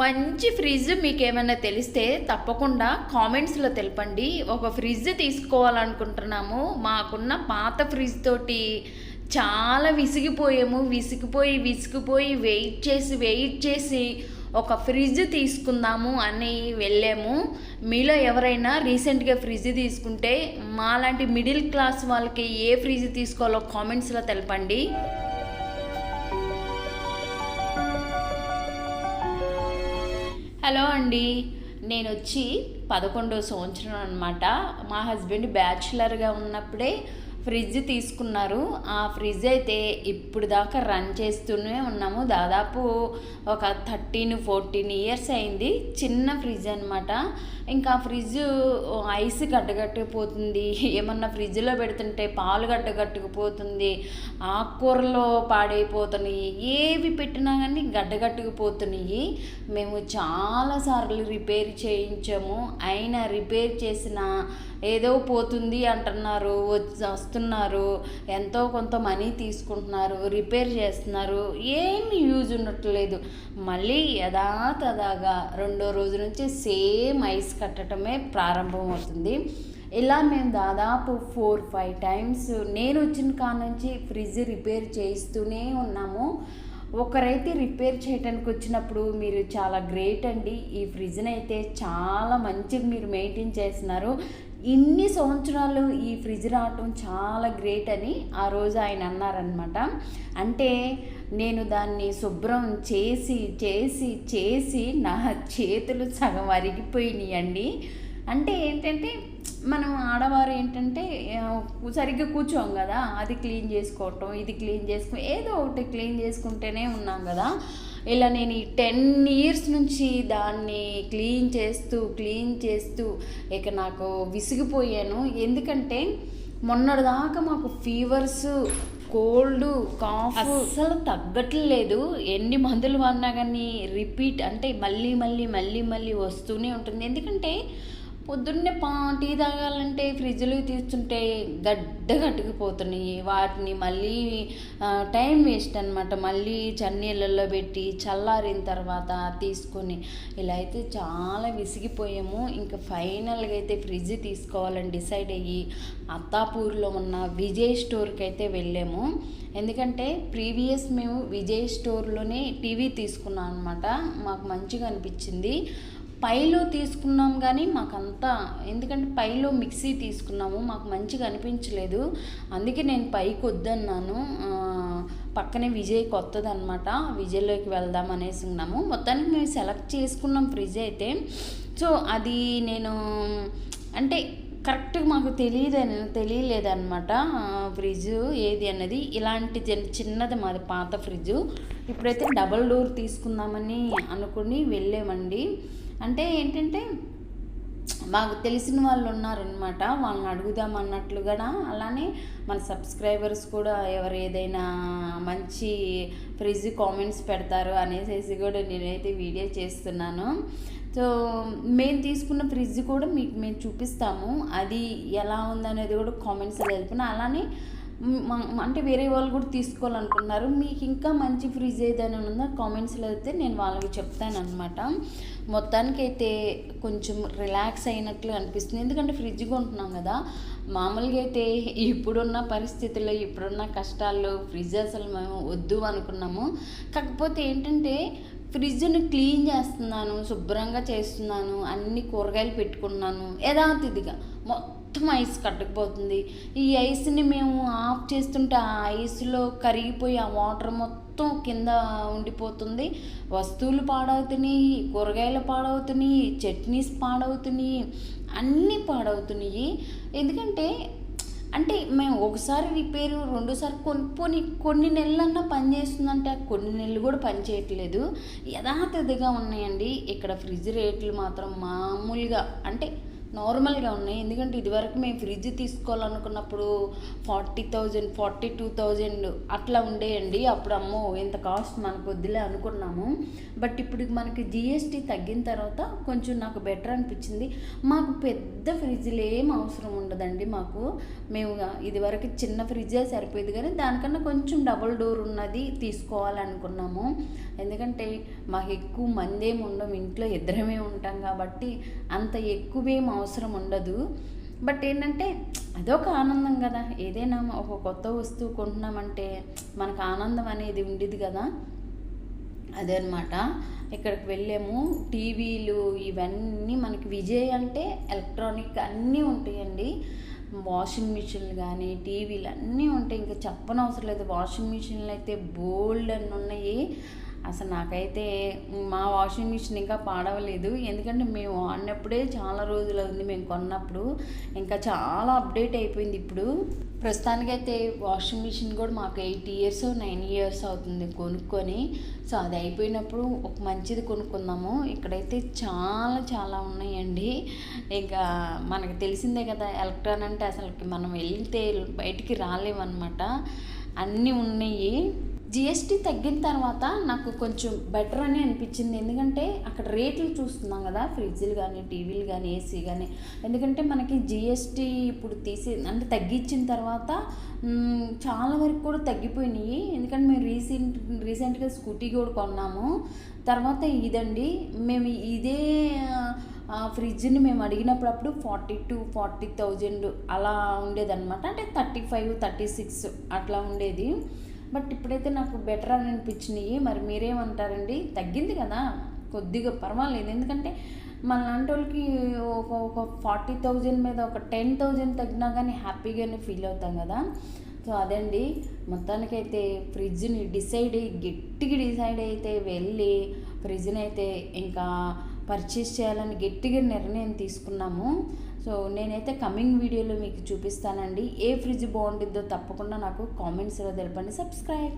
మంచి ఫ్రిడ్జ్ మీకు ఏమైనా తెలిస్తే తప్పకుండా కామెంట్స్లో తెలపండి. ఒక ఫ్రిడ్జ్ తీసుకోవాలనుకుంటున్నాము. మాకున్న పాత ఫ్రిడ్జ్ తోటి చాలా విసిగిపోయాము. విసిగిపోయి విసిగిపోయి వెయిట్ చేసి వెయిట్ చేసి ఒక ఫ్రిడ్జ్ తీసుకుందాము అని వెళ్ళాము. మీలో ఎవరైనా రీసెంట్గా ఫ్రిడ్జ్ తీసుకుంటే మాలాంటి మిడిల్ క్లాస్ వాళ్ళకి ఏ ఫ్రిడ్జ్ తీసుకోవాలో కామెంట్స్లో తెలపండి. హలో అండి. నేను వచ్చి పదకొండో సంవత్సరం అనమాట మా హస్బెండ్ బ్యాచులర్గా ఉన్నప్పుడే ఫ్రిడ్జ్ తీసుకున్నారు. ఆ ఫ్రిడ్జ్ అయితే ఇప్పుడు దాకా రన్ చేస్తూనే ఉన్నాము. దాదాపు ఒక థర్టీన్ ఫోర్టీన్ ఇయర్స్ అయింది. చిన్న ఫ్రిడ్జ్ అనమాట ఇంకా ఫ్రిడ్జ్ ఐస్ గడ్డగట్టుకుపోతుంది ఏమన్నా ఫ్రిడ్జ్లో పెడుతుంటే పాలు గడ్డగట్టుకుపోతుంది. ఆకుకూరలో పాడైపోతున్నాయి. ఏవి పెట్టినా కానీ గడ్డగట్టుకుపోతున్నాయి. మేము చాలాసార్లు రిపేర్ చేయించాము. అయినా రిపేర్ చేసిన ఏదో పోతుంది అంటున్నారు. వచ్చి వస్తున్నారు ఎంతో కొంత మనీ తీసుకుంటున్నారు రిపేర్ చేస్తున్నారు ఏమి యూజ్ ఉండట్లేదు. మళ్ళీ యథాతథాగా రెండో రోజు నుంచి సేమ్ ఐస్ కట్టడమే ప్రారంభమవుతుంది. ఇలా మేము దాదాపు ఫోర్ ఫైవ్ టైమ్స్ నేను వచ్చిన కాడ నుంచి ఫ్రిడ్జ్ రిపేర్ చేయిస్తూనే ఉన్నాము. ఒకరైతే రిపేర్ చేయడానికి వచ్చినప్పుడు మీరు చాలా గ్రేట్ అండి. ఈ ఫ్రిడ్జ్ని అయితే చాలా మంచిగా మీరు మెయింటైన్ చేస్తున్నారు. ఇన్ని సంవత్సరాలు ఈ ఫ్రిడ్జ్ రావటం చాలా గ్రేట్ అని ఆ రోజు ఆయన అన్నారనమాట అంటే నేను దాన్ని శుభ్రం చేసి చేసి చేసి నా చేతులు సగం అరిగిపోయినాయి అండి అంటే ఏంటంటే మనం ఆడవారు ఏంటంటే సరిగ్గా కూర్చోం కదా. అది క్లీన్ చేసుకోవటం ఇది క్లీన్ చేసుకో ఏదో ఒకటి క్లీన్ చేసుకుంటేనే ఉన్నాం కదా. ఇలా నేను ఈ టెన్ ఇయర్స్ నుంచి దాన్ని క్లీన్ చేస్తూ క్లీన్ చేస్తూ ఇక నాకు విసిగిపోయాను. ఎందుకంటే మొన్నటిదాకా మాకు ఫీవర్స్ కోల్డ్ కాఫ్ అస్సలు తగ్గట్లేదు. ఎన్ని మందులు వాడినా కానీ రిపీట్ అంటే మళ్ళీ మళ్ళీ మళ్ళీ మళ్ళీ వస్తూనే ఉంటుంది. ఎందుకంటే పొద్దున్నే పా టీ తాగాలంటే ఫ్రిడ్జ్లు తీస్తుంటే గడ్డ కట్టుకుపోతున్నాయి వాటిని మళ్ళీ టైం వేస్ట్ అనమాట మళ్ళీ చన్నీళ్ళల్లో పెట్టి చల్లారిన తర్వాత తీసుకొని ఇలా అయితే చాలా విసిగిపోయాము. ఇంకా ఫైనల్గా అయితే ఫ్రిడ్జ్ తీసుకోవాలని డిసైడ్ అయ్యి అత్తాపూర్లో ఉన్న విజయ్ స్టోర్కి అయితే వెళ్ళాము. ఎందుకంటే ప్రీవియస్ మేము విజయ్ స్టోర్లోనే టీవీ తీసుకున్నాం అనమాట మాకు మంచిగా అనిపించింది. పైలో తీసుకున్నాం కానీ మాకంతా ఎందుకంటే పైలో మిక్సీ తీసుకున్నాము మాకు మంచిగా అనిపించలేదు. అందుకే నేను పైకి వద్దన్నాను. పక్కనే విజయ్ కొత్తది అనమాట విజయ్లోకి వెళ్దాం అనేసి ఉన్నాము. మొత్తానికి మేము సెలెక్ట్ చేసుకున్నాం ఫ్రిడ్జ్ అయితే. సో అది నేను అంటే కరెక్ట్గా మాకు తెలియదు తెలియలేదన్నమాట. ఫ్రిడ్జ్ ఏది అన్నది. ఇలాంటి చిన్నది మాది పాత ఫ్రిడ్జ్. ఇప్పుడైతే డబల్ డోర్ తీసుకుందామని అనుకుని వెళ్ళామండి. అంటే ఏంటంటే మాకు తెలిసిన వాళ్ళు ఉన్నారనమాట వాళ్ళని అడుగుదాం అన్నట్లుగా అలానే మన సబ్స్క్రైబర్స్ కూడా ఎవరు ఏదైనా మంచి ఫ్రిజ్ కామెంట్స్ పెడతారు అనేసి కూడా నేనైతే వీడియో చేస్తున్నాను. సో మేము తీసుకున్న ఫ్రిడ్జ్ కూడా మీకు మేము చూపిస్తాము. అది ఎలా ఉందనేది కూడా కామెంట్స్లో చెప్పిన అలానే అంటే వేరే వాళ్ళు కూడా తీసుకోవాలనుకున్నారు మీకు ఇంకా మంచి ఫ్రిడ్జ్ ఏదైనా ఉందా? కామెంట్స్లో అయితే నేను వాళ్ళకి చెప్తానమాట మొత్తానికైతే కొంచెం రిలాక్స్ అయినట్లు అనిపిస్తుంది. ఎందుకంటే ఫ్రిడ్జ్ కొంటున్నాం కదా. మామూలుగా అయితే ఇప్పుడున్న పరిస్థితుల్లో ఇప్పుడున్న కష్టాల్లో ఫ్రిడ్జ్ అసలు మేము వద్దు అనుకున్నాము. కాకపోతే ఏంటంటే ఫ్రిడ్జ్ని క్లీన్ చేస్తున్నాను శుభ్రంగా చేస్తున్నాను అన్ని కూరగాయలు పెట్టుకున్నాను యథాతిథిగా. మొత్తం మొత్తం ఐస్ కట్టకపోతుంది. ఈ ఐస్ని మేము ఆఫ్ చేస్తుంటే ఆ ఐస్లో కరిగిపోయి ఆ వాటర్ మొత్తం కింద ఉండిపోతుంది. వస్తువులు పాడవుతున్నాయి కూరగాయలు పాడవుతున్నాయి చట్నీస్ పాడవుతున్నాయి అన్నీ పాడవుతున్నాయి. ఎందుకంటే అంటే మేము ఒకసారి రిపేరు రెండోసారి కొన్ని కొన్ని నెలలన్నా పనిచేస్తుందంటే కొన్ని నెలలు కూడా పనిచేయట్లేదు యథాతథిగా ఉన్నాయండి. ఇక్కడ ఫ్రిడ్జ్ రేట్లు మాత్రం మామూలుగా అంటే నార్మల్గా ఉన్నాయి. ఎందుకంటే ఇదివరకు మేము fridge తీసుకోవాలనుకున్నప్పుడు forty thousand forty two thousand అట్లా ఉండేయండి. అప్పుడు అమ్మో ఇంత కాస్ట్ మనకు వద్దులే అనుకున్నాము. బట్ ఇప్పుడు మనకి జిఎస్టీ తగ్గిన తర్వాత కొంచెం నాకు బెటర్ అనిపించింది. మాకు పెద్ద ఫ్రిడ్జ్లు ఏం అవసరం ఉండదండి మాకు. మేము ఇదివరకు చిన్న ఫ్రిడ్జే సరిపోయేది కానీ దానికన్నా కొంచెం డబుల్ డోర్ ఉన్నది తీసుకోవాలనుకున్నాము. ఎందుకంటే మాకు ఎక్కువ మంది ఏమి ఉండము ఇంట్లో ఇద్దరమే ఉంటాం కాబట్టి అంత ఎక్కువేం అవసరం అవసరం ఉండదు. బట్ ఏంటంటే అదొక ఆనందం కదా. ఏదైనా ఒక కొత్త వస్తువు కొంటున్నామంటే మనకు ఆనందం అనేది ఉండేది కదా. అదే అనమాట ఇక్కడికి వెళ్ళాము. టీవీలు ఇవన్నీ మనకి విజయ్ అంటే ఎలక్ట్రానిక్ అన్నీ ఉంటాయండి. వాషింగ్ మిషన్లు కానీ టీవీలు అన్నీ ఉంటాయి. ఇంకా చెప్పనవసరం లేదు. వాషింగ్ మిషన్లు అయితే బోల్డ్ అని ఉన్నాయి. అసలు నాకైతే మా వాషింగ్ మిషన్ ఇంకా పాడవలేదు. ఎందుకంటే మేము వాడినప్పుడే చాలా రోజులు ఉంది మేము కొన్నప్పుడు. ఇంకా చాలా అప్డేట్ అయిపోయింది ఇప్పుడు. ప్రస్తుతానికైతే వాషింగ్ మిషన్ కూడా మాకు ఎయిట్ ఇయర్స్ నైన్ ఇయర్స్ అవుతుంది కొనుక్కొని. సో అది అయిపోయినప్పుడు ఒక మంచిది కొనుక్కుందాము. ఇక్కడైతే చాలా చాలా ఉన్నాయండి. ఇంకా మనకు తెలిసిందే కదా ఎలక్ట్రాన్ అంటే అసలు మనం వెళ్తే బయటికి రాలేమన్నమాట. అన్నీ ఉన్నాయి. జిఎస్టీ తగ్గిన తర్వాత నాకు కొంచెం బెటర్ అని అనిపించింది. ఎందుకంటే అక్కడ రేట్లు చూస్తున్నాం కదా ఫ్రిడ్జ్లు కానీ టీవీలు కానీ ఏసీ కానీ ఎందుకంటే మనకి జిఎస్టీ ఇప్పుడు తీసి అంటే తగ్గించిన తర్వాత చాలా వరకు కూడా తగ్గిపోయినాయి. ఎందుకంటే మేము రీసెంట్ రీసెంట్గా స్కూటీ కూడా కొన్నాము. తర్వాత ఇదండి మేము ఇదే ఫ్రిడ్జ్ని మేము అడిగినప్పుడు అప్పుడు ఫార్టీ టూ ఫార్టీ థౌజండ్ అలా ఉండేదన్నమాట. అంటే థర్టీ ఫైవ్ థర్టీ సిక్స్ అట్లా ఉండేది. బట్ ఇప్పుడైతే నాకు బెటర్ అని అనిపించినాయి. మరి మీరేమంటారండి? తగ్గింది కదా. కొద్దిగా పర్వాలేదు. ఎందుకంటే మన లాంటి వాళ్ళకి ఒక ఒక ఫార్టీ థౌజండ్ మీద ఒక టెన్ థౌజండ్ తగ్గినా కానీ హ్యాపీగానే ఫీల్ అవుతాం కదా. సో అదండి. మొత్తానికైతే ఫ్రిడ్జ్ని డిసైడ్ అయ్యి గట్టిగా డిసైడ్ అయితే వెళ్ళి ఫ్రిడ్జ్ని అయితే ఇంకా పర్చేస్ చేయాలని గట్టిగా నిర్ణయం తీసుకున్నాము. సో నేనైతే కమింగ్ వీడియోలో మీకు చూపిస్తానండి. ఏ ఫ్రిడ్జ్ బాగుంటుందో తప్పకుండా నాకు కామెంట్స్లో తెలపండి. సబ్స్క్రైబ్